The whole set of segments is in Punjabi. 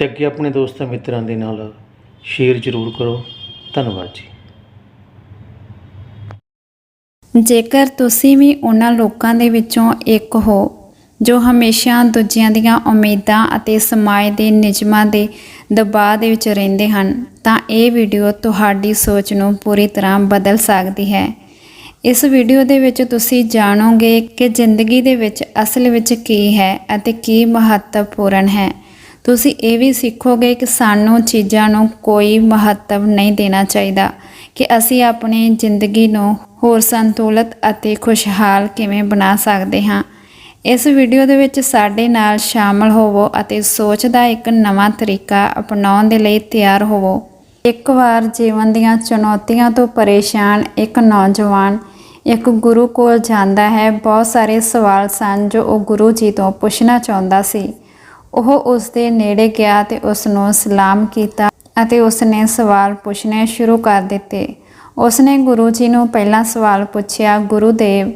ਤੇ ਅੱਗੇ ਆਪਣੇ ਦੋਸਤਾਂ ਮਿੱਤਰਾਂ ਦੇ ਨਾਲ ਸ਼ੇਅਰ ਜ਼ਰੂਰ ਕਰੋ। ਧੰਨਵਾਦ ਜੀ। ਜੇਕਰ ਤੁਸੀਂ ਵੀ ਉਹਨਾਂ ਲੋਕਾਂ ਦੇ ਵਿੱਚੋਂ ਇੱਕ ਹੋ, ਜੋ ਹਮੇਸ਼ਾ ਦੂਜਿਆਂ ਦੀਆਂ ਉਮੀਦਾਂ ਅਤੇ ਸਮਾਜ ਦੇ ਨਿਯਮਾਂ ਦੇ ਦਬਾਅ ਦੇ ਵਿੱਚ ਰਹਿੰਦੇ ਹਨ, ਤਾਂ ਇਹ ਵੀਡੀਓ ਤੁਹਾਡੀ ਸੋਚ ਨੂੰ ਪੂਰੀ ਤਰ੍ਹਾਂ ਬਦਲ ਸਕਦੀ ਹੈ। ਇਸ ਵੀਡੀਓ ਦੇ ਵਿੱਚ ਤੁਸੀਂ ਜਾਣੋਗੇ ਕਿ ਜ਼ਿੰਦਗੀ ਦੇ ਵਿੱਚ ਅਸਲ ਵਿੱਚ ਕੀ ਹੈ ਅਤੇ ਕੀ ਮਹੱਤਵਪੂਰਨ ਹੈ। ਤੁਸੀਂ ਇਹ ਵੀ ਸਿੱਖੋਗੇ ਕਿ ਸਾਨੂੰ ਚੀਜ਼ਾਂ ਨੂੰ ਕੋਈ ਮਹੱਤਵ ਨਹੀਂ ਦੇਣਾ ਚਾਹੀਦਾ, ਕਿ ਅਸੀਂ ਆਪਣੀ ਜ਼ਿੰਦਗੀ ਨੂੰ ਹੋਰ ਸੰਤੁਲਿਤ ਅਤੇ ਖੁਸ਼ਹਾਲ ਕਿਵੇਂ ਬਣਾ ਸਕਦੇ ਹਾਂ। ਇਸ ਵੀਡੀਓ ਦੇ ਵਿੱਚ ਸਾਡੇ ਨਾਲ ਸ਼ਾਮਲ ਹੋਵੋ ਅਤੇ ਸੋਚ ਦਾ ਇੱਕ ਨਵਾਂ ਤਰੀਕਾ ਅਪਣਾਉਣ ਦੇ ਲਈ ਤਿਆਰ ਹੋਵੋ। ਇੱਕ ਵਾਰ ਜੀਵਨ ਦੀਆਂ ਚੁਣੌਤੀਆਂ ਤੋਂ ਪਰੇਸ਼ਾਨ ਇੱਕ ਨੌਜਵਾਨ, ਇੱਕ ਗੁਰੂ ਕੋਲ ਜਾਂਦਾ ਹੈ, ਬਹੁਤ ਸਾਰੇ ਸਵਾਲ ਸਨ ਜੋ ਉਹ ਗੁਰੂ ਜੀ ਤੋਂ ਪੁੱਛਣਾ ਚਾਹੁੰਦਾ ਸੀ। ਉਹ ਉਸ ਦੇ ਨੇੜੇ ਗਿਆ ਤੇ ਉਸ ਨੂੰ ਸਲਾਮ ਕੀਤਾ ਅਤੇ ਉਸ ਨੇ ਸਵਾਲ ਪੁੱਛਣੇ ਸ਼ੁਰੂ ਕਰ ਦਿੱਤੇ। ਉਸ ਨੇ ਗੁਰੂ ਜੀ ਨੂੰ ਪਹਿਲਾ ਸਵਾਲ ਪੁੱਛਿਆ, ਗੁਰੂਦੇਵ,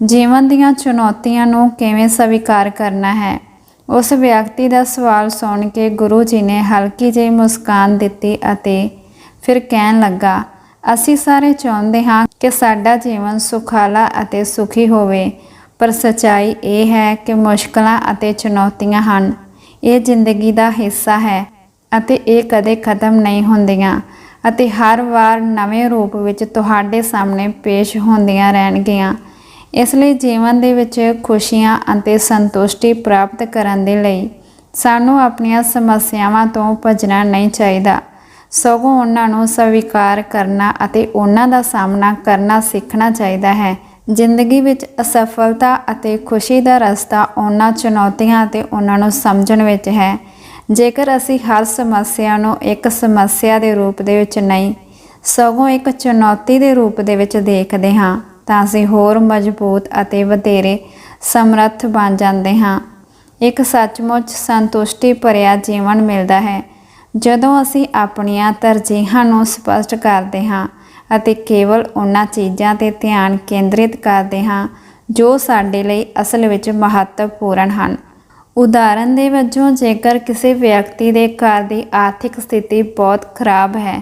ਜੀਵਨ ਦੀਆਂ ਚੁਣੌਤੀਆਂ ਨੂੰ ਕਿਵੇਂ ਸਵੀਕਾਰ ਕਰਨਾ ਹੈ? ਉਸ ਵਿਅਕਤੀ ਦਾ ਸਵਾਲ ਸੁਣ ਕੇ ਗੁਰੂ ਜੀ ਨੇ ਹਲਕੀ ਜਿਹੀ ਮੁਸਕਾਨ ਦਿੱਤੀ ਅਤੇ ਫਿਰ ਕਹਿਣ ਲੱਗਾ, ਅਸੀਂ ਸਾਰੇ ਚਾਹੁੰਦੇ ਹਾਂ ਕਿ ਸਾਡਾ ਜੀਵਨ ਸੁਖਾਲਾ ਅਤੇ ਸੁਖੀ ਹੋਵੇ, ਪਰ ਸਚਾਈ ਇਹ ਹੈ ਕਿ ਮੁਸ਼ਕਲਾਂ ਅਤੇ ਚੁਣੌਤੀਆਂ ਹਨ। ਇਹ ਜ਼ਿੰਦਗੀ ਦਾ ਹਿੱਸਾ ਹੈ ਅਤੇ ਇਹ ਕਦੇ ਖਤਮ ਨਹੀਂ ਹੁੰਦੀਆਂ ਅਤੇ ਹਰ ਵਾਰ ਨਵੇਂ ਰੂਪ ਵਿੱਚ ਤੁਹਾਡੇ ਸਾਹਮਣੇ ਪੇਸ਼ ਹੁੰਦੀਆਂ ਰਹਿਣਗੀਆਂ। ਇਸ ਲਈ ਜੀਵਨ ਦੇ ਵਿੱਚ ਖੁਸ਼ੀਆਂ ਅਤੇ ਸੰਤੁਸ਼ਟੀ ਪ੍ਰਾਪਤ ਕਰਨ ਦੇ ਲਈ ਸਾਨੂੰ ਆਪਣੀਆਂ ਸਮੱਸਿਆਵਾਂ ਤੋਂ ਭੱਜਣਾ ਨਹੀਂ ਚਾਹੀਦਾ। ਸਗੋਂ ਉਹਨਾਂ ਨੂੰ ਸਵੀਕਾਰ ਕਰਨਾ ਅਤੇ ਉਹਨਾਂ ਦਾ ਸਾਹਮਣਾ ਕਰਨਾ ਸਿੱਖਣਾ ਚਾਹੀਦਾ ਹੈ। ਜ਼ਿੰਦਗੀ ਵਿੱਚ ਅਸਫਲਤਾ ਅਤੇ ਖੁਸ਼ੀ ਦਾ ਰਸਤਾ ਉਹਨਾਂ ਚੁਣੌਤੀਆਂ ਅਤੇ ਉਹਨਾਂ ਨੂੰ ਸਮਝਣ ਵਿੱਚ ਹੈ। ਜੇਕਰ ਅਸੀਂ ਹਰ ਸਮੱਸਿਆ ਨੂੰ ਇੱਕ ਸਮੱਸਿਆ ਦੇ ਰੂਪ ਦੇ ਵਿੱਚ ਨਹੀਂ, ਸਗੋਂ ਇੱਕ ਚੁਣੌਤੀ ਦੇ ਰੂਪ ਦੇ ਵਿੱਚ ਦੇਖਦੇ ਹਾਂ, ਤਾਂ ਅਸੀਂ ਹੋਰ ਮਜ਼ਬੂਤ ਅਤੇ ਵਧੇਰੇ ਸਮਰੱਥ ਬਣ ਜਾਂਦੇ ਹਾਂ। ਇੱਕ ਸੱਚਮੁੱਚ ਸੰਤੁਸ਼ਟੀ ਭਰਿਆ ਜੀਵਨ ਮਿਲਦਾ ਹੈ। ਜਦੋਂ ਅਸੀਂ ਆਪਣੀਆਂ ਤਰਜੀਹਾਂ ਨੂੰ ਸਪਸ਼ਟ ਕਰਦੇ ਹਾਂ ਅਤੇ ਕੇਵਲ ਉਹਨਾਂ ਚੀਜ਼ਾਂ ਤੇ ਧਿਆਨ ਕੇਂਦਰਿਤ ਕਰਦੇ ਹਾਂ, ਜੋ ਸਾਡੇ ਲਈ ਅਸਲ ਵਿੱਚ ਮਹੱਤਵਪੂਰਨ ਹਨ। ਉਦਾਹਰਨ ਦੇ ਵਜੋਂ, ਜੇਕਰ ਕਿਸੇ ਵਿਅਕਤੀ ਦੇ ਘਰ ਦੀ ਆਰਥਿਕ ਸਥਿਤੀ ਬਹੁਤ ਖਰਾਬ ਹੈ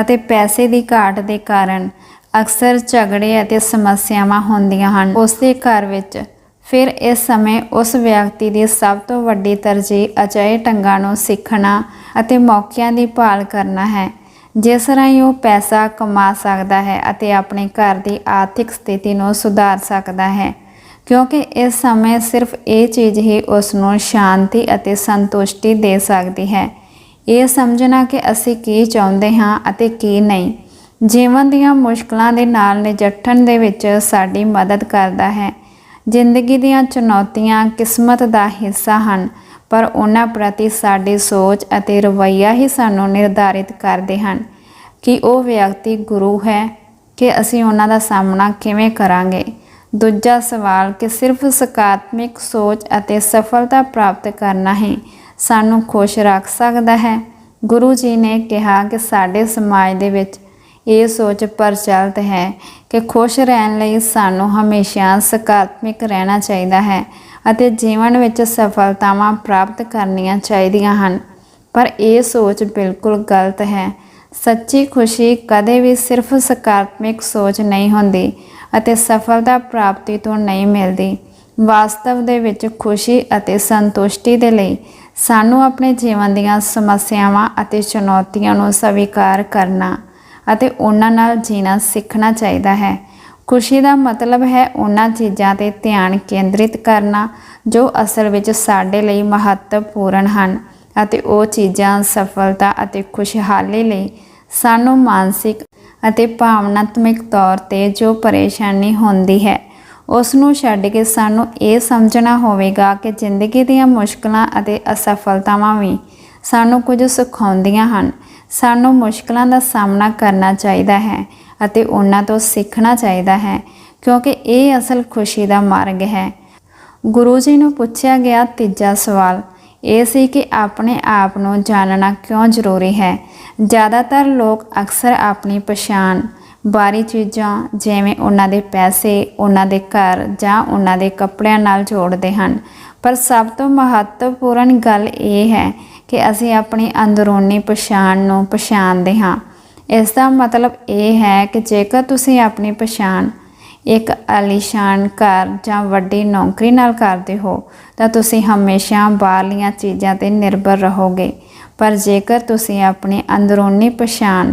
ਅਤੇ ਪੈਸੇ ਦੀ ਘਾਟ ਦੇ ਕਾਰਨ ਅਕਸਰ ਝਗੜੇ ਅਤੇ ਸਮੱਸਿਆਵਾਂ ਹੁੰਦੀਆਂ ਹਨ ਉਸ ਦੇ ਘਰ ਵਿੱਚ, ਫਿਰ ਇਸ ਸਮੇਂ ਉਸ ਵਿਅਕਤੀ ਦੀ ਸਭ ਤੋਂ ਵੱਡੀ ਤਰਜੀਹ ਅਜਿਹੇ ਢੰਗਾਂ ਨੂੰ ਸਿੱਖਣਾ ਅਤੇ ਮੌਕਿਆਂ ਦੀ ਭਾਲ ਕਰਨਾ ਹੈ। ਜਿਸ ਰਾਹੀਂ ਉਹ ਪੈਸਾ ਕਮਾ ਸਕਦਾ ਹੈ ਅਤੇ ਆਪਣੇ ਘਰ ਦੀ ਆਰਥਿਕ ਸਥਿਤੀ ਨੂੰ ਸੁਧਾਰ ਸਕਦਾ ਹੈ, ਕਿਉਂਕਿ ਇਸ ਸਮੇਂ ਸਿਰਫ ਇਹ ਚੀਜ਼ ਹੀ ਉਸ ਨੂੰ ਸ਼ਾਂਤੀ ਅਤੇ ਸੰਤੁਸ਼ਟੀ ਦੇ ਸਕਦੀ ਹੈ। ਇਹ ਸਮਝਣਾ ਕਿ ਅਸੀਂ ਕੀ ਚਾਹੁੰਦੇ ਹਾਂ ਅਤੇ ਕੀ ਨਹੀਂ। ਜੀਵਨ ਦੀਆਂ ਮੁਸ਼ਕਲਾਂ ਦੇ ਨਾਲ ਨਜਿੱਠਣ ਦੇ ਵਿੱਚ ਸਾਡੀ ਮਦਦ ਕਰਦਾ ਹੈ। ਜ਼ਿੰਦਗੀ ਦੀਆਂ ਚੁਣੌਤੀਆਂ ਕਿਸਮਤ ਦਾ ਹਿੱਸਾ ਹਨ। ਪਰ ਉਹਨਾਂ ਪ੍ਰਤੀ ਸਾਡੀ ਸੋਚ ਅਤੇ ਰਵੱਈਆ ਹੀ ਸਾਨੂੰ ਨਿਰਧਾਰਿਤ ਕਰਦੇ ਹਨ ਕਿ ਉਹ ਵਿਅਕਤੀ ਗੁਰੂ ਹੈ ਕਿ ਅਸੀਂ ਉਹਨਾਂ ਦਾ ਸਾਹਮਣਾ ਕਿਵੇਂ ਕਰਾਂਗੇ। ਦੂਜਾ ਸਵਾਲ ਕਿ ਸਿਰਫ ਸਕਾਰਾਤਮਕ ਸੋਚ ਅਤੇ ਸਫਲਤਾ ਪ੍ਰਾਪਤ ਕਰਨਾ ਹੀ ਸਾਨੂੰ ਖੁਸ਼ ਰੱਖ ਸਕਦਾ ਹੈ। ਗੁਰੂ ਜੀ ਨੇ ਕਿਹਾ ਕਿ ਸਾਡੇ ਸਮਾਜ ਦੇ ਵਿੱਚ ਇਹ ਸੋਚ ਪ੍ਰਚਲਿਤ ਹੈ ਕਿ ਖੁਸ਼ ਰਹਿਣ ਲਈ ਸਾਨੂੰ ਹਮੇਸ਼ਾ ਸਕਾਰਾਤਮਕ ਰਹਿਣਾ ਚਾਹੀਦਾ ਹੈ ਅਤੇ ਜੀਵਨ ਵਿੱਚ ਸਫਲਤਾਵਾਂ ਪ੍ਰਾਪਤ ਕਰਨੀਆਂ ਚਾਹੀਦੀਆਂ ਹਨ। ਪਰ ਇਹ ਸੋਚ ਬਿਲਕੁਲ ਗਲਤ ਹੈ। ਸੱਚੀ ਖੁਸ਼ੀ ਕਦੇ ਵੀ ਸਿਰਫ ਸਕਾਰਾਤਮਕ ਸੋਚ ਨਹੀਂ ਹੁੰਦੀ ਅਤੇ ਸਫਲਤਾ ਪ੍ਰਾਪਤੀ ਤੋਂ ਨਹੀਂ ਮਿਲਦੀ। ਵਾਸਤਵ ਦੇ ਵਿੱਚ ਖੁਸ਼ੀ ਅਤੇ ਸੰਤੁਸ਼ਟੀ ਦੇ ਲਈ ਸਾਨੂੰ ਆਪਣੇ ਜੀਵਨ ਦੀਆਂ ਸਮੱਸਿਆਵਾਂ ਅਤੇ ਚੁਣੌਤੀਆਂ ਨੂੰ ਸਵੀਕਾਰ ਕਰਨਾ ਅਤੇ ਉਹਨਾਂ ਨਾਲ ਜੀਣਾ ਸਿੱਖਣਾ ਚਾਹੀਦਾ ਹੈ। ਖੁਸ਼ੀ ਦਾ ਮਤਲਬ ਹੈ ਉਹਨਾਂ ਚੀਜ਼ਾਂ ਤੇ ਧਿਆਨ ਕੇਂਦਰਿਤ ਕਰਨਾ, ਜੋ ਅਸਲ ਵਿੱਚ ਸਾਡੇ ਲਈ ਮਹੱਤਵਪੂਰਨ ਹਨ ਅਤੇ ਉਹ ਚੀਜ਼ਾਂ ਸਫਲਤਾ ਅਤੇ ਖੁਸ਼ਹਾਲੀ ਲਈ ਸਾਨੂੰ ਮਾਨਸਿਕ ਅਤੇ ਭਾਵਨਾਤਮਿਕ ਤੌਰ ਤੇ ਜੋ ਪਰੇਸ਼ਾਨੀ ਹੁੰਦੀ ਹੈ, ਉਸ ਨੂੰ ਛੱਡ ਕੇ ਸਾਨੂੰ ਇਹ ਸਮਝਣਾ ਹੋਵੇਗਾ ਕਿ ਜ਼ਿੰਦਗੀ ਦੀਆਂ ਮੁਸ਼ਕਲਾਂ ਅਤੇ ਅਸਫਲਤਾਵਾਂ ਵੀ ਸਾਨੂੰ ਕੁਝ ਸਿਖਾਉਂਦੀਆਂ ਹਨ। ਸਾਨੂੰ ਮੁਸ਼ਕਲਾਂ ਦਾ ਸਾਹਮਣਾ ਕਰਨਾ ਚਾਹੀਦਾ ਹੈ ਅਤੇ ਉਹਨਾਂ ਤੋਂ ਸਿੱਖਣਾ ਚਾਹੀਦਾ ਹੈ, ਕਿਉਂਕਿ ਇਹ ਅਸਲ ਖੁਸ਼ੀ ਦਾ ਮਾਰਗ ਹੈ। ਗੁਰੂ ਜੀ ਨੂੰ ਪੁੱਛਿਆ ਗਿਆ ਤੀਜਾ ਸਵਾਲ, ਇਹ ਸੀ ਕਿ ਆਪਣੇ ਆਪ ਨੂੰ ਜਾਣਨਾ ਕਿਉਂ ਜ਼ਰੂਰੀ ਹੈ? ਜ਼ਿਆਦਾਤਰ ਲੋਕ ਅਕਸਰ ਆਪਣੀ ਪਛਾਣ ਬਾਰੀ ਚੀਜ਼ਾਂ ਜਿਵੇਂ ਉਹਨਾਂ ਦੇ ਪੈਸੇ, ਉਹਨਾਂ ਦੇ ਘਰ ਜਾਂ ਉਹਨਾਂ ਦੇ ਕੱਪੜਿਆਂ ਨਾਲ ਜੋੜਦੇ ਹਨ। ਪਰ ਸਭ ਤੋਂ ਮਹੱਤਵਪੂਰਨ ਗੱਲ ਇਹ ਹੈ ਕਿ ਅਸੀਂ ਆਪਣੀ ਅੰਦਰੂਨੀ ਪਛਾਣ ਨੂੰ ਪਛਾਣਦੇ ਹਾਂ। ਇਸ ਦਾ ਮਤਲਬ ਇਹ ਹੈ ਕਿ ਜੇਕਰ ਤੁਸੀਂ ਆਪਣੀ ਪਛਾਣ ਇੱਕ ਆਲੀਸ਼ਾਨ ਘਰ ਜਾਂ ਵੱਡੀ ਨੌਕਰੀ ਨਾਲ ਕਰਦੇ ਹੋ, ਤਾਂ ਤੁਸੀਂ ਹਮੇਸ਼ਾ ਬਾਹਰਲੀਆਂ ਚੀਜ਼ਾਂ ਤੇ ਨਿਰਭਰ ਰਹੋਗੇ। ਪਰ ਜੇਕਰ ਤੁਸੀਂ ਆਪਣੀ ਅੰਦਰੂਨੀ ਪਛਾਣ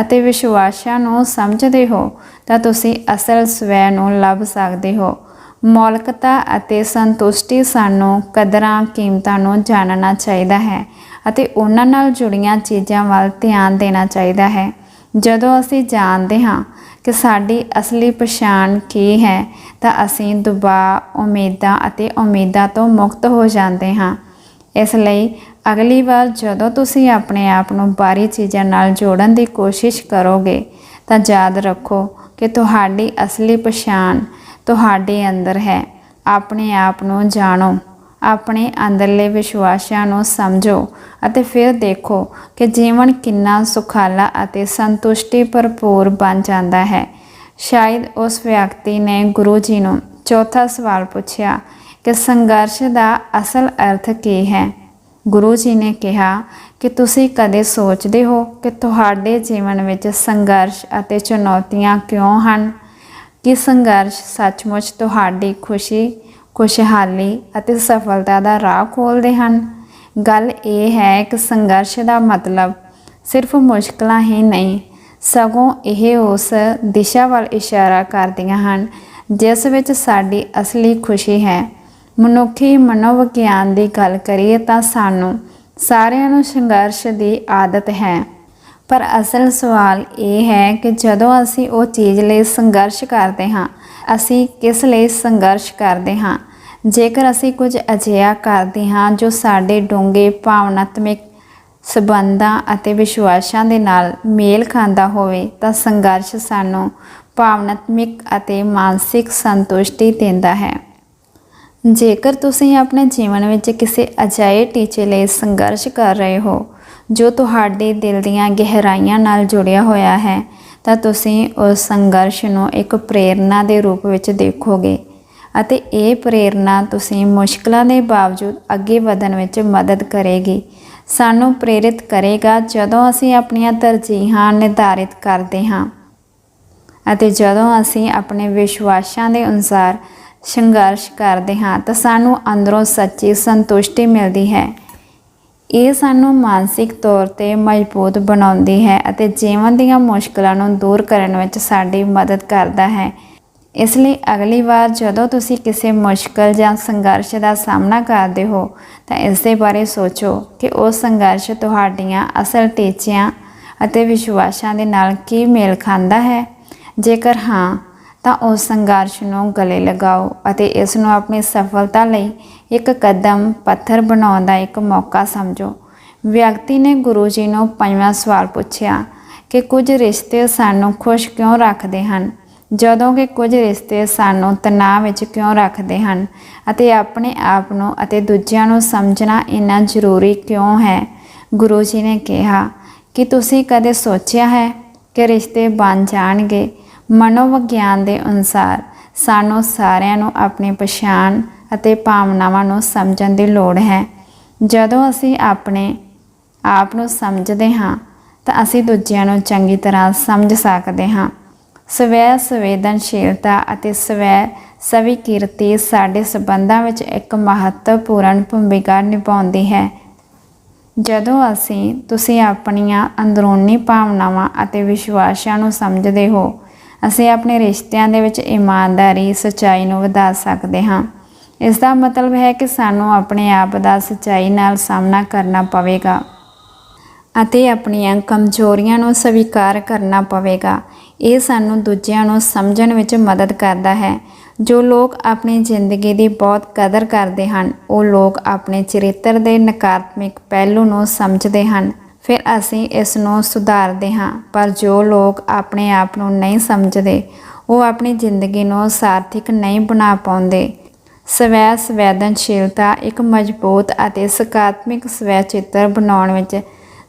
ਅਤੇ ਵਿਸ਼ਵਾਸਾਂ ਨੂੰ ਸਮਝਦੇ ਹੋ, ਤਾਂ ਤੁਸੀਂ ਅਸਲ ਸਵੈ ਨੂੰ ਲੱਭ ਸਕਦੇ ਹੋ। ਮੌਲਿਕਤਾ ਅਤੇ ਸੰਤੁਸ਼ਟੀ ਸਾਨੂੰ ਕਦਰਾਂ ਕੀਮਤਾਂ ਨੂੰ ਜਾਣਨਾ ਚਾਹੀਦਾ ਹੈ ਅਤੇ ਉਹਨਾਂ ਨਾਲ ਜੁੜੀਆਂ ਚੀਜ਼ਾਂ ਵੱਲ ਧਿਆਨ ਦੇਣਾ ਚਾਹੀਦਾ ਹੈ। ਜਦੋਂ ਅਸੀਂ ਜਾਣਦੇ ਹਾਂ ਕਿ ਸਾਡੀ ਅਸਲੀ ਪਛਾਣ ਕੀ ਹੈ, ਤਾਂ ਅਸੀਂ ਦਬਾਅ ਉਮੀਦਾਂ ਅਤੇ ਉਮੀਦਾਂ ਤੋਂ ਮੁਕਤ ਹੋ ਜਾਂਦੇ ਹਾਂ। ਇਸ ਲਈ ਅਗਲੀ ਵਾਰ ਜਦੋਂ ਤੁਸੀਂ ਆਪਣੇ ਆਪ ਨੂੰ ਬਾਹਰੀ ਚੀਜ਼ਾਂ ਨਾਲ ਜੋੜਨ ਦੀ ਕੋਸ਼ਿਸ਼ ਕਰੋਗੇ, ਤਾਂ ਯਾਦ ਰੱਖੋ ਕਿ ਤੁਹਾਡੀ ਅਸਲੀ ਪਛਾਣ ਤੁਹਾਡੇ ਅੰਦਰ ਹੈ। ਆਪਣੇ ਆਪ ਨੂੰ ਜਾਣੋ। ਆਪਣੇ ਅੰਦਰਲੇ ਵਿਸ਼ਵਾਸਾਂ ਨੂੰ ਸਮਝੋ ਅਤੇ ਫਿਰ ਦੇਖੋ ਕਿ ਜੀਵਨ ਕਿੰਨਾ ਸੁਖਾਲਾ ਅਤੇ ਸੰਤੁਸ਼ਟੀ ਭਰਪੂਰ ਬਣ ਜਾਂਦਾ ਹੈ। ਸ਼ਾਇਦ ਉਸ ਵਿਅਕਤੀ ਨੇ ਗੁਰੂ ਜੀ ਨੂੰ ਚੌਥਾ ਸਵਾਲ ਪੁੱਛਿਆ ਕਿ ਸੰਘਰਸ਼ ਦਾ ਅਸਲ ਅਰਥ ਕੀ ਹੈ? ਗੁਰੂ ਜੀ ਨੇ ਕਿਹਾ ਕਿ ਤੁਸੀਂ ਕਦੇ ਸੋਚਦੇ ਹੋ ਕਿ ਤੁਹਾਡੇ ਜੀਵਨ ਵਿੱਚ ਸੰਘਰਸ਼ ਅਤੇ ਚੁਣੌਤੀਆਂ ਕਿਉਂ ਹਨ? ਕਿ ਸੰਘਰਸ਼ ਸੱਚਮੁੱਚ ਤੁਹਾਡੀ ਖੁਸ਼ੀ, ਖੁਸ਼ਹਾਲੀ ਅਤੇ ਸਫਲਤਾ ਦਾ ਰਾਹ ਖੋਲ੍ਹਦੇ ਹਨ। ਗੱਲ ਇਹ ਹੈ ਕਿ ਸੰਘਰਸ਼ ਦਾ ਮਤਲਬ ਸਿਰਫ ਮੁਸ਼ਕਲਾਂ ਹੀ ਨਹੀਂ, ਸਗੋਂ ਇਹ ਉਸ ਦਿਸ਼ਾ ਵੱਲ ਇਸ਼ਾਰਾ ਕਰਦੀਆਂ ਹਨ, ਜਿਸ ਵਿੱਚ ਸਾਡੀ ਅਸਲੀ ਖੁਸ਼ੀ ਹੈ। ਮਨੁੱਖੀ ਮਨੋਵਿਗਿਆਨ ਦੀ ਗੱਲ ਕਰੀਏ ਤਾਂ ਸਾਨੂੰ ਸਾਰਿਆਂ ਨੂੰ ਸੰਘਰਸ਼ ਦੀ ਆਦਤ ਹੈ। ਪਰ ਅਸਲ ਸਵਾਲ ਇਹ ਹੈ ਕਿ ਜਦੋਂ ਅਸੀਂ ਉਹ ਚੀਜ਼ ਲਈ ਸੰਘਰਸ਼ ਕਰਦੇ ਹਾਂ, ਅਸੀਂ ਕਿਸ ਲਈ ਸੰਘਰਸ਼ ਕਰਦੇ ਹਾਂ? ਜੇਕਰ ਅਸੀਂ ਕੁਝ ਅਜਿਹਾ ਕਰਦੇ ਹਾਂ ਜੋ ਸਾਡੇ ਡੂੰਘੇ ਭਾਵਨਾਤਮਿਕ ਸਬੰਧਾਂ ਅਤੇ ਵਿਸ਼ਵਾਸਾਂ ਦੇ ਨਾਲ ਮੇਲ ਖਾਂਦਾ ਹੋਵੇ, ਤਾਂ ਸੰਘਰਸ਼ ਸਾਨੂੰ ਭਾਵਨਾਤਮਿਕ ਅਤੇ ਮਾਨਸਿਕ ਸੰਤੁਸ਼ਟੀ ਦਿੰਦਾ ਹੈ। ਜੇਕਰ ਤੁਸੀਂ ਆਪਣੇ ਜੀਵਨ ਵਿੱਚ ਕਿਸੇ ਅਜਿਹੇ ਟੀਚੇ ਲਈ ਸੰਘਰਸ਼ ਕਰ ਰਹੇ ਹੋ ਜੋ ਤੁਹਾਡੇ ਦਿਲ ਦੀਆਂ ਗਹਿਰਾਈਆਂ ਨਾਲ ਜੁੜਿਆ ਹੋਇਆ ਹੈ, ਤਾਂ ਤੁਸੀਂ ਉਸ ਸੰਘਰਸ਼ ਨੂੰ ਇੱਕ ਪ੍ਰੇਰਣਾ ਦੇ ਰੂਪ ਵਿੱਚ ਦੇਖੋਗੇ ਅਤੇ ਇਹ ਪ੍ਰੇਰਣਾ ਤੁਸੀਂ ਮੁਸ਼ਕਲਾਂ ਦੇ ਬਾਵਜੂਦ ਅੱਗੇ ਵਧਣ ਵਿੱਚ ਮਦਦ ਕਰੇਗੀ। ਸਾਨੂੰ ਪ੍ਰੇਰਿਤ ਕਰੇਗਾ ਜਦੋਂ ਅਸੀਂ ਆਪਣੀਆਂ ਤਰਜੀਹਾਂ ਨਿਰਧਾਰਿਤ ਕਰਦੇ ਹਾਂ ਅਤੇ ਜਦੋਂ ਅਸੀਂ ਆਪਣੇ ਵਿਸ਼ਵਾਸਾਂ ਦੇ ਅਨੁਸਾਰ ਸੰਘਰਸ਼ ਕਰਦੇ ਹਾਂ, ਤਾਂ ਸਾਨੂੰ ਅੰਦਰੋਂ ਸੱਚੀ ਸੰਤੁਸ਼ਟੀ ਮਿਲਦੀ ਹੈ। ਇਹ ਸਾਨੂੰ ਮਾਨਸਿਕ ਤੌਰ ਤੇ ਮਜ਼ਬੂਤ ਬਣਾਉਂਦੀ ਹੈ ਅਤੇ ਜੀਵਨ ਦੀਆਂ ਮੁਸ਼ਕਲਾਂ ਨੂੰ ਦੂਰ ਕਰਨ ਵਿੱਚ ਸਾਡੀ ਮਦਦ ਕਰਦਾ ਹੈ। ਇਸ ਲਈ ਅਗਲੀ ਵਾਰ ਜਦੋਂ ਤੁਸੀਂ ਕਿਸੇ ਮੁਸ਼ਕਲ ਜਾਂ ਸੰਘਰਸ਼ ਦਾ ਸਾਹਮਣਾ ਕਰਦੇ ਹੋ, ਤਾਂ ਇਸ ਦੇ ਬਾਰੇ ਸੋਚੋ ਕਿ ਉਹ ਸੰਘਰਸ਼ ਤੁਹਾਡੀਆਂ ਅਸਲ ਟੀਚਿਆਂ ਅਤੇ ਵਿਸ਼ਵਾਸਾਂ ਦੇ ਨਾਲ ਕੀ ਮੇਲ ਖਾਂਦਾ ਹੈ। ਜੇਕਰ ਹਾਂ, ਤਾਂ ਉਸ ਸੰਘਰਸ਼ ਨੂੰ ਗਲੇ ਲਗਾਓ ਅਤੇ ਇਸ ਨੂੰ ਆਪਣੀ ਸਫਲਤਾ ਲਈ ਇੱਕ ਕਦਮ ਪੱਥਰ ਬਣਾਉਣ ਦਾ ਇੱਕ ਮੌਕਾ ਸਮਝੋ। ਵਿਅਕਤੀ ਨੇ ਗੁਰੂ ਜੀ ਨੂੰ ਪੰਜਵਾਂ ਸਵਾਲ ਪੁੱਛਿਆ ਕਿ ਕੁਝ ਰਿਸ਼ਤੇ ਸਾਨੂੰ ਖੁਸ਼ ਕਿਉਂ ਰੱਖਦੇ ਹਨ? ਜਦੋਂ ਕਿ ਕੁਝ ਰਿਸ਼ਤੇ ਸਾਨੂੰ ਤਣਾਅ ਵਿੱਚ ਕਿਉਂ ਰੱਖਦੇ ਹਨ? ਅਤੇ ਆਪਣੇ ਆਪ ਨੂੰ ਅਤੇ ਦੂਜਿਆਂ ਨੂੰ ਸਮਝਣਾ ਇੰਨਾ ਜ਼ਰੂਰੀ ਕਿਉਂ ਹੈ? ਗੁਰੂ ਜੀ ਨੇ ਕਿਹਾ, ਕਿ ਤੁਸੀਂ ਕਦੇ ਸੋਚਿਆ ਹੈ ਕਿ ਰਿਸ਼ਤੇ ਬਣ ਜਾਣਗੇ? ਮਨੋਵਿਗਿਆਨ ਦੇ ਅਨੁਸਾਰ ਸਾਨੂੰ ਸਾਰਿਆਂ ਨੂੰ ਆਪਣੀ ਪਛਾਣ ਅਤੇ ਭਾਵਨਾਵਾਂ ਨੂੰ ਸਮਝਣ ਦੀ ਲੋੜ ਹੈ। ਜਦੋਂ ਅਸੀਂ ਆਪਣੇ ਆਪ ਨੂੰ ਸਮਝਦੇ ਹਾਂ, ਤਾਂ ਅਸੀਂ ਦੂਜਿਆਂ ਨੂੰ ਚੰਗੀ ਤਰ੍ਹਾਂ ਸਮਝ ਸਕਦੇ ਹਾਂ। ਸਵੈ ਸੰਵੇਦਨਸ਼ੀਲਤਾ ਅਤੇ ਸਵੈ ਸਵੀਕਿਰਤੀ ਸਾਡੇ ਸਬੰਧਾਂ ਵਿੱਚ ਇੱਕ ਮਹੱਤਵਪੂਰਨ ਭੂਮਿਕਾ ਨਿਭਾਉਂਦੀ ਹੈ। ਜਦੋਂ ਅਸੀਂ ਤੁਸੀਂ ਆਪਣੀਆਂ ਅੰਦਰੂਨੀ ਭਾਵਨਾਵਾਂ ਅਤੇ ਵਿਸ਼ਵਾਸਾਂ ਨੂੰ ਸਮਝਦੇ ਹੋ, ਅਸੀਂ ਆਪਣੇ ਰਿਸ਼ਤਿਆਂ ਦੇ ਵਿੱਚ ਇਮਾਨਦਾਰੀ, ਸੱਚਾਈ ਨੂੰ ਵਧਾ ਸਕਦੇ ਹਾਂ। ਇਸ ਦਾ ਮਤਲਬ ਹੈ ਕਿ ਸਾਨੂੰ ਆਪਣੇ ਆਪ ਦਾ ਸੱਚਾਈ ਨਾਲ ਸਾਹਮਣਾ ਕਰਨਾ ਪਵੇਗਾ ਅਤੇ ਆਪਣੀਆਂ ਕਮਜ਼ੋਰੀਆਂ ਨੂੰ ਸਵੀਕਾਰ ਕਰਨਾ ਪਵੇਗਾ। ਇਹ ਸਾਨੂੰ ਦੂਜਿਆਂ ਨੂੰ ਸਮਝਣ ਵਿੱਚ ਮਦਦ ਕਰਦਾ ਹੈ। ਜੋ ਲੋਕ ਆਪਣੀ ਜ਼ਿੰਦਗੀ ਦੀ ਬਹੁਤ ਕਦਰ ਕਰਦੇ ਹਨ, ਉਹ ਲੋਕ ਆਪਣੇ ਚਰਿੱਤਰ ਦੇ ਨਕਾਰਾਤਮਕ ਪਹਿਲੂ ਨੂੰ ਸਮਝਦੇ ਹਨ। ਫਿਰ ਅਸੀਂ ਇਸ ਨੂੰ ਸੁਧਾਰਦੇ ਹਾਂ, ਪਰ ਜੋ ਲੋਕ ਆਪਣੇ ਆਪ ਨੂੰ ਨਹੀਂ ਸਮਝਦੇ, ਉਹ ਆਪਣੀ ਜ਼ਿੰਦਗੀ ਨੂੰ ਸਾਰਥਿਕ ਨਹੀਂ ਬਣਾ ਪਾਉਂਦੇ। ਸਵੈ ਸੰਵੇਦਨਸ਼ੀਲਤਾ ਇੱਕ ਮਜ਼ਬੂਤ ਅਤੇ ਸਕਾਰਾਤਮਕ ਸਵੈ ਚਿੱਤਰ ਬਣਾਉਣ ਵਿੱਚ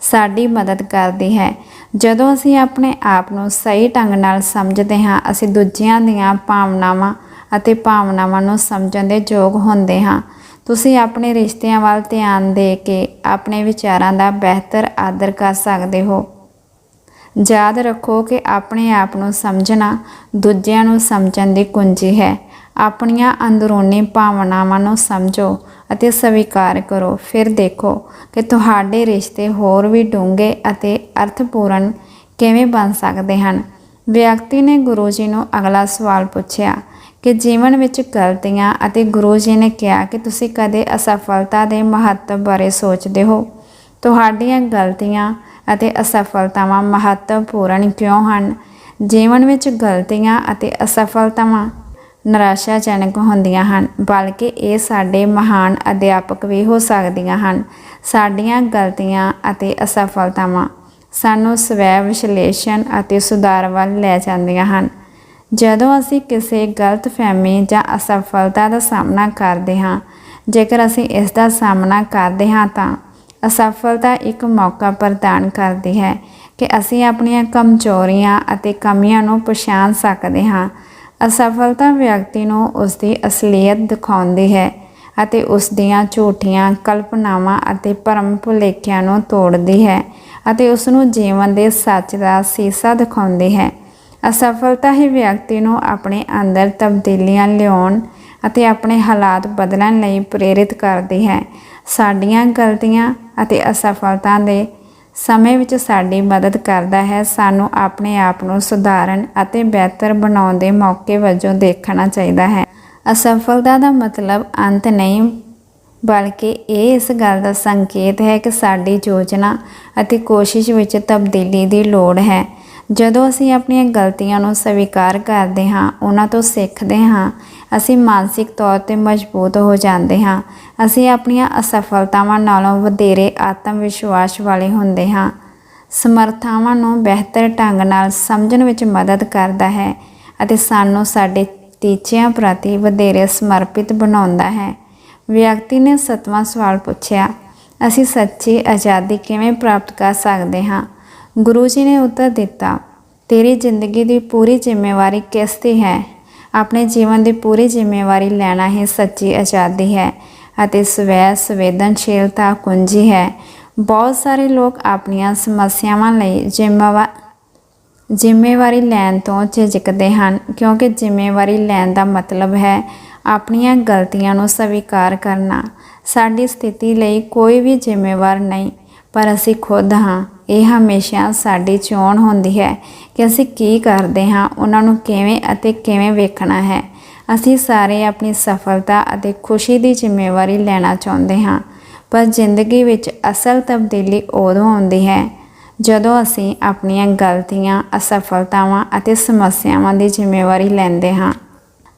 ਸਾਡੀ ਮਦਦ ਕਰਦੀ ਹੈ। ਜਦੋਂ ਅਸੀਂ ਆਪਣੇ ਆਪ ਨੂੰ ਸਹੀ ਢੰਗ ਨਾਲ ਸਮਝਦੇ ਹਾਂ, ਅਸੀਂ ਦੂਜਿਆਂ ਦੀਆਂ ਭਾਵਨਾਵਾਂ ਅਤੇ ਭਾਵਨਾਵਾਂ ਨੂੰ ਸਮਝਣ ਦੇ ਯੋਗ ਹੁੰਦੇ ਹਾਂ। ਤੁਸੀਂ ਆਪਣੇ ਰਿਸ਼ਤਿਆਂ ਵੱਲ ਧਿਆਨ ਦੇ ਕੇ ਆਪਣੇ ਵਿਚਾਰਾਂ ਦਾ ਬਿਹਤਰ ਆਦਰ ਕਰ ਸਕਦੇ ਹੋ। ਯਾਦ ਰੱਖੋ ਕਿ ਆਪਣੇ ਆਪ ਨੂੰ ਸਮਝਣਾ ਦੂਜਿਆਂ ਨੂੰ ਸਮਝਣ ਦੀ ਕੁੰਜੀ ਹੈ। ਆਪਣੀਆਂ ਅੰਦਰੂਨੀ ਭਾਵਨਾਵਾਂ ਨੂੰ ਸਮਝੋ ਅਤੇ ਸਵੀਕਾਰ ਕਰੋ। ਫਿਰ ਦੇਖੋ ਕਿ ਤੁਹਾਡੇ ਰਿਸ਼ਤੇ ਹੋਰ ਵੀ ਡੂੰਘੇ ਅਤੇ ਅਰਥਪੂਰਨ ਕਿਵੇਂ ਬਣ ਸਕਦੇ ਹਨ। ਵਿਅਕਤੀ ਨੇ ਗੁਰੂ ਜੀ ਨੂੰ ਅਗਲਾ ਸਵਾਲ ਪੁੱਛਿਆ ਕਿ ਜੀਵਨ ਵਿੱਚ ਗਲਤੀਆਂ ਅਤੇ ਗੁਰੂ ਜੀ ਨੇ ਕਿਹਾ ਕਿ ਤੁਸੀਂ ਕਦੇ ਅਸਫਲਤਾ ਦੇ ਮਹੱਤਵ ਬਾਰੇ ਸੋਚਦੇ ਹੋ? ਤੁਹਾਡੀਆਂ ਗਲਤੀਆਂ ਅਤੇ ਅਸਫਲਤਾਵਾਂ ਮਹੱਤਵਪੂਰਨ ਕਿਉਂ ਹਨ? ਜੀਵਨ ਵਿੱਚ ਗਲਤੀਆਂ ਅਤੇ ਅਸਫਲਤਾਵਾਂ ਨਿਰਾਸ਼ਾਜਨਕ ਹੁੰਦੀਆਂ ਹਨ, ਬਲਕਿ ਇਹ ਸਾਡੇ ਮਹਾਨ ਅਧਿਆਪਕ ਵੀ ਹੋ ਸਕਦੀਆਂ ਹਨ। ਸਾਡੀਆਂ ਗਲਤੀਆਂ ਅਤੇ ਅਸਫਲਤਾਵਾਂ ਸਾਨੂੰ ਸਵੈ ਵਿਸ਼ਲੇਸ਼ਣ ਅਤੇ ਸੁਧਾਰ ਵੱਲ ਲੈ ਜਾਂਦੀਆਂ ਹਨ। ਜਦੋਂ ਅਸੀਂ ਕਿਸੇ ਗਲਤ ਫਹਿਮੀ ਜਾਂ ਅਸਫਲਤਾ ਦਾ ਸਾਹਮਣਾ ਕਰਦੇ ਹਾਂ, ਜੇਕਰ ਅਸੀਂ ਇਸ ਦਾ ਸਾਹਮਣਾ ਕਰਦੇ ਹਾਂ ਤਾਂ ਅਸਫਲਤਾ ਇੱਕ ਮੌਕਾ ਪ੍ਰਦਾਨ ਕਰਦੀ ਹੈ ਕਿ ਅਸੀਂ ਆਪਣੀਆਂ ਕਮਜ਼ੋਰੀਆਂ ਅਤੇ ਕਮੀਆਂ ਨੂੰ ਪਛਾਣ ਸਕਦੇ ਹਾਂ ਅਸਫਲਤਾ ਵਿਅਕਤੀ ਨੂੰ ਉਸ ਦੀ ਅਸਲੀਅਤ ਦਿਖਾਉਂਦੀ ਹੈ ਅਤੇ ਉਸ ਦੀਆਂ ਝੂਠੀਆਂ ਕਲਪਨਾਵਾਂ ਅਤੇ ਭਰਮ ਭੁਲੇਖਿਆਂ ਨੂੰ ਤੋੜਦੀ ਹੈ ਅਤੇ ਉਸ ਨੂੰ ਜੀਵਨ ਦੇ ਸੱਚ ਦਾ ਸੀਸਾ ਦਿਖਾਉਂਦੀ ਹੈ। ਅਸਫਲਤਾ ਹੀ ਵਿਅਕਤੀ ਨੂੰ ਆਪਣੇ ਅੰਦਰ ਤਬਦੀਲੀਆਂ ਲਿਆਉਣ ਅਤੇ ਆਪਣੇ ਹਾਲਾਤ ਬਦਲਣ ਲਈ ਪ੍ਰੇਰਿਤ ਕਰਦੀ ਹੈ। ਸਾਡੀਆਂ ਗਲਤੀਆਂ ਅਤੇ ਅਸਫਲਤਾ ਦੇ ਸਮੇਂ ਵਿੱਚ ਸਾਡੀ ਮਦਦ ਕਰਦਾ ਹੈ, ਸਾਨੂੰ ਆਪਣੇ ਆਪ ਨੂੰ ਸੁਧਾਰਨ ਅਤੇ ਬਿਹਤਰ ਬਣਾਉਣ ਦੇ ਮੌਕੇ ਵਜੋਂ ਦੇਖਣਾ ਚਾਹੀਦਾ ਹੈ। ਅਸਫਲਤਾ ਦਾ ਮਤਲਬ ਅੰਤ ਨਹੀਂ, ਬਲਕਿ ਇਹ ਇਸ ਗੱਲ ਦਾ ਸੰਕੇਤ ਹੈ ਕਿ ਸਾਡੀ ਯੋਜਨਾ ਅਤੇ ਕੋਸ਼ਿਸ਼ ਵਿੱਚ ਤਬਦੀਲੀ ਦੀ ਲੋੜ ਹੈ। ਜਦੋਂ ਅਸੀਂ ਆਪਣੀਆਂ ਗਲਤੀਆਂ ਨੂੰ ਸਵੀਕਾਰ ਕਰਦੇ ਹਾਂ, ਉਹਨਾਂ ਤੋਂ ਸਿੱਖਦੇ ਹਾਂ ਅਸੀਂ ਮਾਨਸਿਕ ਤੌਰ ਤੇ ਮਜ਼ਬੂਤ ਹੋ ਜਾਂਦੇ ਹਾਂ। ਅਸੀਂ ਆਪਣੀਆਂ ਅਸਫਲਤਾਵਾਂ ਨਾਲੋਂ ਵਧੇਰੇ ਆਤਮ ਵਿਸ਼ਵਾਸ ਵਾਲੇ ਹੁੰਦੇ ਹਾਂ। ਸਮਰਥਾਵਾਂ ਨੂੰ ਬਿਹਤਰ ਢੰਗ ਨਾਲ ਸਮਝਣ ਵਿੱਚ ਮਦਦ ਕਰਦਾ ਹੈ ਅਤੇ ਸਾਨੂੰ ਸਾਡੇ ਟੀਚਿਆਂ ਪ੍ਰਤੀ ਵਧੇਰੇ ਸਮਰਪਿਤ ਬਣਾਉਂਦਾ ਹੈ। ਵਿਅਕਤੀ ਨੇ ਸਤਵਾਂ ਸਵਾਲ ਪੁੱਛਿਆ, ਅਸੀਂ ਸੱਚੀ ਆਜ਼ਾਦੀ ਕਿਵੇਂ ਪ੍ਰਾਪਤ ਕਰ ਸਕਦੇ ਹਾਂ? ਗੁਰੂ ਜੀ ਨੇ ਉੱਤਰ ਦਿੱਤਾ, ਤੇਰੀ ਜ਼ਿੰਦਗੀ ਦੀ ਪੂਰੀ ਜ਼ਿੰਮੇਵਾਰੀ ਕਿਸ ਦੀ ਹੈ? ਆਪਣੇ ਜੀਵਨ ਦੀ ਪੂਰੀ ਜ਼ਿੰਮੇਵਾਰੀ ਲੈਣਾ ਹੀ ਸੱਚੀ ਆਜ਼ਾਦੀ ਹੈ ਅਤੇ ਸਵੈ ਸੰਵੇਦਨਸ਼ੀਲਤਾ ਕੁੰਜੀ ਹੈ। ਬਹੁਤ ਸਾਰੇ ਲੋਕ ਆਪਣੀਆਂ ਸਮੱਸਿਆਵਾਂ ਲਈ ਜ਼ਿੰਮੇਵਾਰ ਜ਼ਿੰਮੇਵਾਰੀ ਲੈਣ ਤੋਂ ਝਿਜਕਦੇ ਹਨ, ਕਿਉਂਕਿ ਜ਼ਿੰਮੇਵਾਰੀ ਲੈਣ ਦਾ ਮਤਲਬ ਹੈ ਆਪਣੀਆਂ ਗਲਤੀਆਂ ਨੂੰ ਸਵੀਕਾਰ ਕਰਨਾ। ਸਾਡੀ ਸਥਿਤੀ ਲਈ ਕੋਈ ਵੀ ਜ਼ਿੰਮੇਵਾਰ ਨਹੀਂ, ਪਰ ਅਸੀਂ ਖੁਦ ਹਾਂ। ਇਹ ਹਮੇਸ਼ਾ ਸਾਡੀ ਚੋਣ ਹੁੰਦੀ ਹੈ ਕਿ ਅਸੀਂ ਕੀ ਕਰਦੇ ਹਾਂ, ਉਹਨਾਂ ਨੂੰ ਕਿਵੇਂ ਅਤੇ ਕਿਵੇਂ ਵੇਖਣਾ ਹੈ। ਅਸੀਂ ਸਾਰੇ ਆਪਣੀ ਸਫਲਤਾ ਅਤੇ ਖੁਸ਼ੀ ਦੀ ਜ਼ਿੰਮੇਵਾਰੀ ਲੈਣਾ ਚਾਹੁੰਦੇ ਹਾਂ, ਪਰ ਜ਼ਿੰਦਗੀ ਵਿੱਚ ਅਸਲ ਤਬਦੀਲੀ ਉਦੋਂ ਆਉਂਦੀ ਹੈ ਜਦੋਂ ਅਸੀਂ ਆਪਣੀਆਂ ਗਲਤੀਆਂ, ਅਸਫਲਤਾਵਾਂ ਅਤੇ ਸਮੱਸਿਆਵਾਂ ਦੀ ਜ਼ਿੰਮੇਵਾਰੀ ਲੈਂਦੇ ਹਾਂ।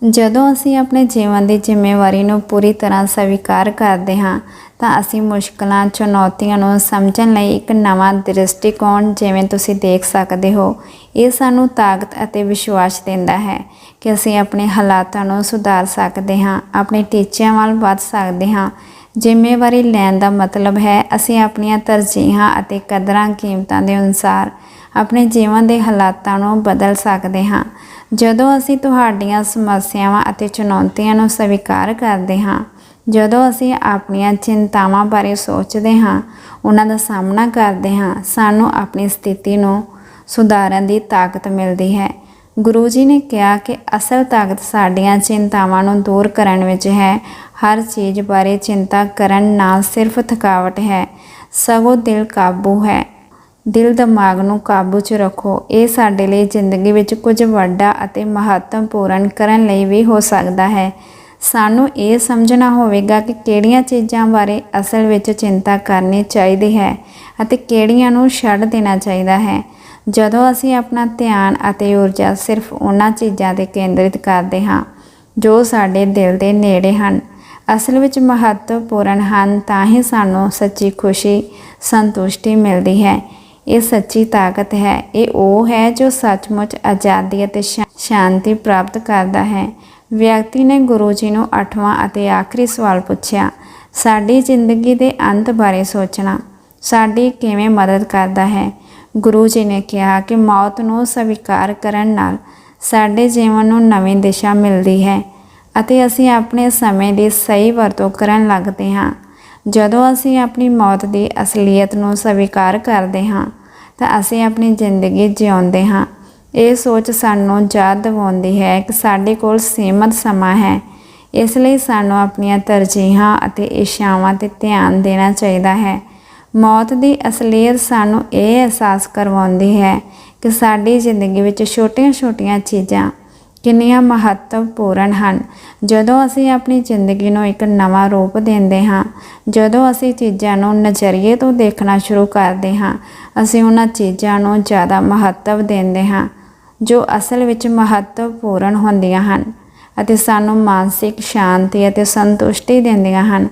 ਜਦੋਂ ਅਸੀਂ ਆਪਣੇ ਜੀਵਨ ਦੀ ਜ਼ਿੰਮੇਵਾਰੀ ਨੂੰ ਪੂਰੀ ਤਰ੍ਹਾਂ ਸਵੀਕਾਰ ਕਰਦੇ ਹਾਂ, ਤਾਂ ਅਸੀਂ ਮੁਸ਼ਕਲਾਂ, ਚੁਣੌਤੀਆਂ ਨੂੰ ਸਮਝਣ ਲਈ ਇੱਕ ਨਵਾਂ ਦ੍ਰਿਸ਼ਟੀਕੋਣ ਜਿਵੇਂ ਤੁਸੀਂ ਦੇਖ ਸਕਦੇ ਹੋ। ਇਹ ਸਾਨੂੰ ਤਾਕਤ ਅਤੇ ਵਿਸ਼ਵਾਸ ਦਿੰਦਾ ਹੈ ਕਿ ਅਸੀਂ ਆਪਣੇ ਹਾਲਾਤਾਂ ਨੂੰ ਸੁਧਾਰ ਸਕਦੇ ਹਾਂ, ਆਪਣੇ ਟੀਚਿਆਂ ਵੱਲ ਵੱਧ ਸਕਦੇ ਹਾਂ। ਜ਼ਿੰਮੇਵਾਰੀ ਲੈਣ ਦਾ ਮਤਲਬ ਹੈ ਅਸੀਂ ਆਪਣੀਆਂ ਤਰਜੀਹਾਂ ਅਤੇ ਕਦਰਾਂ ਕੀਮਤਾਂ ਦੇ ਅਨੁਸਾਰ ਆਪਣੇ ਜੀਵਨ ਦੇ ਹਾਲਾਤਾਂ ਨੂੰ ਬਦਲ ਸਕਦੇ ਹਾਂ। ਜਦੋਂ ਅਸੀਂ ਤੁਹਾਡੀਆਂ ਸਮੱਸਿਆਵਾਂ ਅਤੇ ਚੁਣੌਤੀਆਂ ਨੂੰ ਸਵੀਕਾਰ ਕਰਦੇ ਹਾਂ, ਜਦੋਂ ਅਸੀਂ ਆਪਣੀਆਂ ਚਿੰਤਾਵਾਂ ਬਾਰੇ ਸੋਚਦੇ ਹਾਂ, ਉਹਨਾਂ ਦਾ ਸਾਹਮਣਾ ਕਰਦੇ ਹਾਂ, ਸਾਨੂੰ ਆਪਣੀ ਸਥਿਤੀ ਨੂੰ ਸੁਧਾਰਨ ਦੀ ਤਾਕਤ ਮਿਲਦੀ ਹੈ। ਗੁਰੂ ਜੀ ਨੇ ਕਿਹਾ ਕਿ ਅਸਲ ਤਾਕਤ ਸਾਡੀਆਂ ਚਿੰਤਾਵਾਂ ਨੂੰ ਦੂਰ ਕਰਨ ਵਿੱਚ ਹੈ। ਹਰ ਚੀਜ਼ ਬਾਰੇ ਚਿੰਤਾ ਕਰਨ ਨਾਲ ਸਿਰਫ ਥਕਾਵਟ ਹੈ। ਸਗੋਂ ਦਿਲ ਕਾਬੂ ਹੈ। ਦਿਲ ਦਿਮਾਗ ਨੂੰ ਕਾਬੂ 'ਚ ਰੱਖੋ। ਇਹ ਸਾਡੇ ਲਈ ਜ਼ਿੰਦਗੀ ਵਿੱਚ ਕੁਝ ਵੱਡਾ ਅਤੇ ਮਹੱਤਵਪੂਰਨ ਕਰਨ ਲਈ ਵੀ ਹੋ ਸਕਦਾ ਹੈ। ਸਾਨੂੰ ਇਹ ਸਮਝਣਾ ਹੋਵੇਗਾ ਕਿ ਕਿਹੜੀਆਂ ਚੀਜ਼ਾਂ ਬਾਰੇ ਅਸਲ ਵਿੱਚ ਚਿੰਤਾ ਕਰਨੀ ਚਾਹੀਦੀ ਹੈ ਅਤੇ ਕਿਹੜੀਆਂ ਨੂੰ ਛੱਡ ਦੇਣਾ ਚਾਹੀਦਾ ਹੈ। ਜਦੋਂ ਅਸੀਂ ਆਪਣਾ ਧਿਆਨ ਅਤੇ ਊਰਜਾ ਸਿਰਫ ਉਹਨਾਂ ਚੀਜ਼ਾਂ ਤੇ ਕੇਂਦਰਿਤ ਕਰਦੇ ਹਾਂ ਜੋ ਸਾਡੇ ਦਿਲ ਦੇ ਨੇੜੇ ਹਨ, ਅਸਲ ਵਿੱਚ ਮਹੱਤਵਪੂਰਨ ਹਨ, ਤਾਂ ਹੀ ਸਾਨੂੰ ਸੱਚੀ ਖੁਸ਼ੀ, ਸੰਤੁਸ਼ਟੀ ਮਿਲਦੀ ਹੈ। ਇਹ ਸੱਚੀ ਤਾਕਤ ਹੈ। ਇਹ ਉਹ ਹੈ ਜੋ ਸੱਚਮੁੱਚ ਆਜ਼ਾਦੀ ਅਤੇ ਸ਼ਾਂਤੀ ਪ੍ਰਾਪਤ ਕਰਦਾ ਹੈ। ਵਿਅਕਤੀ ਨੇ ਗੁਰੂ ਜੀ ਨੂੰ ਅੱਠਵਾਂ ਅਤੇ ਆਖਰੀ ਸਵਾਲ ਪੁੱਛਿਆ, ਸਾਡੀ ਜ਼ਿੰਦਗੀ ਦੇ ਅੰਤ ਬਾਰੇ ਸੋਚਣਾ ਸਾਡੀ ਕਿਵੇਂ ਮਦਦ ਕਰਦਾ ਹੈ? ਗੁਰੂ ਜੀ ਨੇ ਕਿਹਾ ਕਿ ਮੌਤ ਨੂੰ ਸਵੀਕਾਰ ਕਰਨ ਨਾਲ ਸਾਡੇ ਜੀਵਨ ਨੂੰ ਨਵੀਂ ਦਿਸ਼ਾ ਮਿਲਦੀ ਹੈ ਅਤੇ ਅਸੀਂ ਆਪਣੇ ਸਮੇਂ ਦੀ ਸਹੀ ਵਰਤੋਂ ਕਰਨ ਲੱਗਦੇ ਹਾਂ। ਜਦੋਂ ਅਸੀਂ ਆਪਣੀ ਮੌਤ ਦੀ ਅਸਲੀਅਤ ਨੂੰ ਸਵੀਕਾਰ ਕਰਦੇ ਹਾਂ, ਤਾਂ ਅਸੀਂ ਆਪਣੀ ਜ਼ਿੰਦਗੀ ਜਿਉਂਦੇ ਹਾਂ। ਇਹ ਸੋਚ ਸਾਨੂੰ ਯਾਦ ਦਿਵਾਉਂਦੀ ਹੈ ਕਿ ਸਾਡੇ ਕੋਲ ਸੀਮਤ ਸਮਾਂ ਹੈ। ਇਸ ਲਈ ਸਾਨੂੰ ਆਪਣੀਆਂ ਤਰਜੀਹਾਂ ਅਤੇ ਇੱਛਾਵਾਂ ਤੇ ਧਿਆਨ ਦੇਣਾ ਚਾਹੀਦਾ ਹੈ। ਮੌਤ ਦੀ ਅਸਲੀਅਤ ਸਾਨੂੰ ਇਹ ਅਹਿਸਾਸ ਕਰਵਾਉਂਦੀ ਹੈ ਕਿ ਸਾਡੀ ਜ਼ਿੰਦਗੀ ਵਿੱਚ ਛੋਟੀਆਂ-ਛੋਟੀਆਂ ਚੀਜ਼ਾਂ ਕਿੰਨੀਆਂ ਮਹੱਤਵਪੂਰਨ ਹਨ। ਜਦੋਂ ਅਸੀਂ ਆਪਣੀ ਜ਼ਿੰਦਗੀ ਨੂੰ ਇੱਕ ਨਵਾਂ ਰੂਪ ਦਿੰਦੇ ਹਾਂ, ਜਦੋਂ ਅਸੀਂ ਚੀਜ਼ਾਂ ਨੂੰ ਨਜ਼ਰੀਏ ਤੋਂ ਦੇਖਣਾ ਸ਼ੁਰੂ ਕਰਦੇ ਹਾਂ, ਅਸੀਂ ਉਹਨਾਂ ਚੀਜ਼ਾਂ ਨੂੰ ਜ਼ਿਆਦਾ ਮਹੱਤਵ ਦਿੰਦੇ ਹਾਂ, ਜੋ ਅਸਲ ਵਿੱਚ ਮਹੱਤਵਪੂਰਨ ਹੁੰਦੀਆਂ ਹਨ ਅਤੇ ਸਾਨੂੰ ਮਾਨਸਿਕ ਸ਼ਾਂਤੀ ਅਤੇ ਸੰਤੁਸ਼ਟੀ ਦਿੰਦੀਆਂ ਹਨ।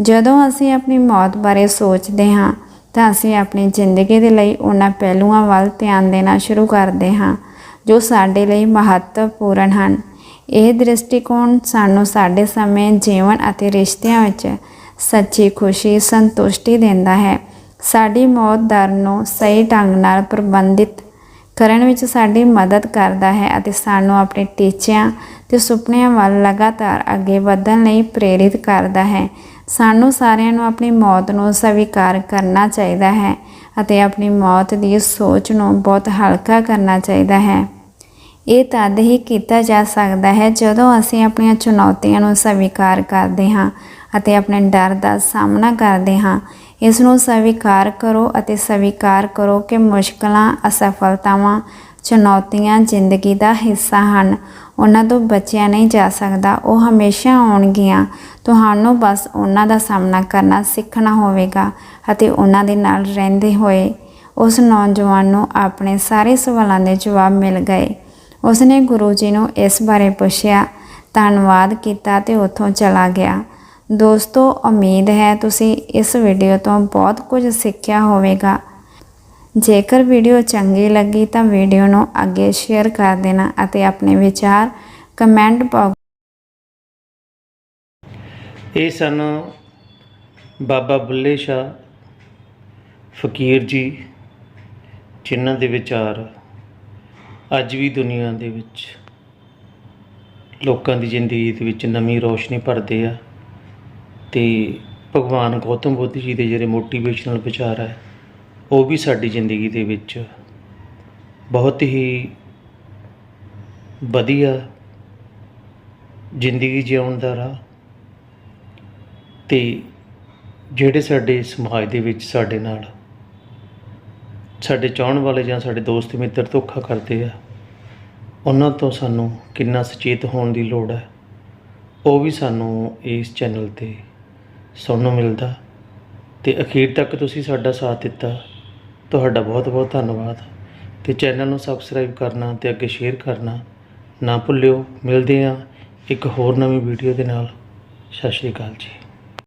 ਜਦੋਂ ਅਸੀਂ ਆਪਣੀ ਮੌਤ ਬਾਰੇ ਸੋਚਦੇ ਹਾਂ, ਤਾਂ ਅਸੀਂ ਆਪਣੀ ਜ਼ਿੰਦਗੀ ਦੇ ਲਈ ਉਹਨਾਂ ਪਹਿਲੂਆਂ ਵੱਲ ਧਿਆਨ ਦੇਣਾ ਸ਼ੁਰੂ ਕਰਦੇ ਹਾਂ। ਜੋ ਸਾਡੇ ਲਈ ਮਹੱਤਵਪੂਰਨ ਹਨ। ਇਹ ਦ੍ਰਿਸ਼ਟੀਕੋਣ ਸਾਨੂੰ ਸਾਡੇ ਸਮੇਂ, ਜੀਵਨ ਅਤੇ ਰਿਸ਼ਤਿਆਂ ਵਿੱਚ ਸੱਚੀ ਖੁਸ਼ੀ, ਸੰਤੁਸ਼ਟੀ ਦਿੰਦਾ ਹੈ। ਸਾਡੀ ਮੌਤ ਦਰ ਨੂੰ ਸਹੀ ਢੰਗ ਨਾਲ ਪ੍ਰਬੰਧਿਤ ਕਰਨ ਵਿੱਚ ਸਾਡੀ ਮਦਦ ਕਰਦਾ ਹੈ ਅਤੇ ਸਾਨੂੰ ਆਪਣੇ ਟੀਚਿਆਂ ਤੇ ਸੁਪਨਿਆਂ ਵੱਲ ਲਗਾਤਾਰ ਅੱਗੇ ਵਧਣ ਲਈ ਪ੍ਰੇਰਿਤ ਕਰਦਾ ਹੈ। ਸਾਨੂੰ ਸਾਰਿਆਂ ਨੂੰ ਆਪਣੀ ਮੌਤ ਨੂੰ ਸਵੀਕਾਰ ਕਰਨਾ ਚਾਹੀਦਾ ਹੈ। ਅਤੇ ਆਪਣੀ ਮੌਤ ਦੀ ਸੋਚ ਨੂੰ ਬਹੁਤ ਹਲਕਾ ਕਰਨਾ ਚਾਹੀਦਾ ਹੈ। ਇਹ ਤਦ ਹੀ ਕੀਤਾ ਜਾ ਸਕਦਾ ਹੈ ਜਦੋਂ ਅਸੀਂ ਆਪਣੀਆਂ ਚੁਣੌਤੀਆਂ ਨੂੰ ਸਵੀਕਾਰ ਕਰਦੇ ਹਾਂ ਅਤੇ ਆਪਣੇ ਡਰ ਦਾ ਸਾਹਮਣਾ ਕਰਦੇ ਹਾਂ। ਇਸ ਨੂੰ ਸਵੀਕਾਰ ਕਰੋ ਅਤੇ ਸਵੀਕਾਰ ਕਰੋ ਕਿ ਮੁਸ਼ਕਲਾਂ, ਅਸਫਲਤਾਵਾਂ, ਚੁਣੌਤੀਆਂ ਜ਼ਿੰਦਗੀ ਦਾ ਹਿੱਸਾ ਹਨ। ਉਹਨਾਂ ਤੋਂ ਬਚਿਆ ਨਹੀਂ ਜਾ ਸਕਦਾ। ਉਹ ਹਮੇਸ਼ਾ ਆਉਣਗੀਆਂ। ਤੁਹਾਨੂੰ ਬਸ ਉਹਨਾਂ ਦਾ ਸਾਹਮਣਾ ਕਰਨਾ ਸਿੱਖਣਾ ਹੋਵੇਗਾ ਅਤੇ ਉਹਨਾਂ ਦੇ ਨਾਲ ਰਹਿੰਦੇ ਹੋਏ ਉਸ ਨੌਜਵਾਨ ਨੂੰ ਆਪਣੇ ਸਾਰੇ ਸਵਾਲਾਂ ਦੇ ਜਵਾਬ ਮਿਲ ਗਏ। ਉਸਨੇ ਗੁਰੂ ਜੀ ਨੂੰ ਇਸ ਬਾਰੇ ਪੁੱਛਿਆ, ਧੰਨਵਾਦ ਕੀਤਾ ਤੇ ਉੱਥੋਂ ਚਲਾ ਗਿਆ। ਦੋਸਤੋ, ਉਮੀਦ ਹੈ ਤੁਸੀਂ ਇਸ ਵੀਡੀਓ ਤੋਂ ਬਹੁਤ ਕੁਝ ਸਿੱਖਿਆ ਹੋਵੇਗਾ। ਜੇਕਰ ਵੀਡੀਓ ਚੰਗੀ ਲੱਗੀ ਤਾਂ ਵੀਡੀਓ ਨੂੰ ਅੱਗੇ ਸ਼ੇਅਰ ਕਰ ਦੇਣਾ ਅਤੇ ਆਪਣੇ ਵਿਚਾਰ ਕਮੈਂਟ ਬਾਕਸ ਇਹ ਸਨ ਬਾਬਾ ਬੁੱਲੇ ਸ਼ਾਹ ਫਕੀਰ ਜੀ, ਜਿਨ੍ਹਾਂ ਦੇ ਵਿਚਾਰ ਅੱਜ ਵੀ ਦੁਨੀਆ ਦੇ ਵਿੱਚ ਲੋਕਾਂ ਦੀ ਜ਼ਿੰਦਗੀ ਦੇ ਵਿੱਚ ਨਵੀਂ ਰੋਸ਼ਨੀ ਭਰਦੇ ਆ ਤੇ ਭਗਵਾਨ ਗੌਤਮ ਬੁੱਧ ਜੀ ਦੇ ਜਿਹੜੇ ਮੋਟੀਵੇਸ਼ਨਲ ਵਿਚਾਰ ਹੈ ਉਹ ਵੀ ਸਾਡੀ ਜ਼ਿੰਦਗੀ ਦੇ ਵਿੱਚ ਬਹੁਤ ਹੀ ਵਧੀਆ ਜ਼ਿੰਦਗੀ ਜਿਉਣ ਦਾ ਰਾਹ ਤੇ ਜਿਹੜੇ ਸਾਡੇ ਸਮਾਜ ਦੇ ਵਿੱਚ ਸਾਡੇ ਨਾਲ ਸਾਡੇ ਚਾਹਣ ਵਾਲੇ ਜਾਂ ਸਾਡੇ ਦੋਸਤ ਮਿੱਤਰ ਧੋਖਾ ਕਰਦੇ ਆ, ਉਹਨਾਂ ਤੋਂ ਸਾਨੂੰ ਕਿੰਨਾ ਸੁਚੇਤ ਹੋਣ ਦੀ ਲੋੜ ਹੈ, ਉਹ ਵੀ ਸਾਨੂੰ ਇਸ ਚੈਨਲ ਤੇ ਸੁਣਨ ਨੂੰ ਮਿਲਦਾ ਤੇ ਅਖੀਰ ਤੱਕ ਤੁਸੀਂ ਸਾਡਾ ਸਾਥ ਦਿੱਤਾ। ਤੁਹਾਡਾ ਬਹੁਤ ਬਹੁਤ ਧੰਨਵਾਦ। ਤੇ ਚੈਨਲ ਨੂੰ ਸਬਸਕ੍ਰਾਈਬ ਕਰਨਾ ਤੇ ਅੱਗੇ ਸ਼ੇਅਰ ਕਰਨਾ ਨਾ ਭੁੱਲਿਓ। ਮਿਲਦੇ ਹਾਂ ਇੱਕ ਹੋਰ ਨਵੀਂ ਵੀਡੀਓ ਦੇ ਨਾਲ। ਸਤਿ ਸ਼੍ਰੀ ਅਕਾਲ ਜੀ।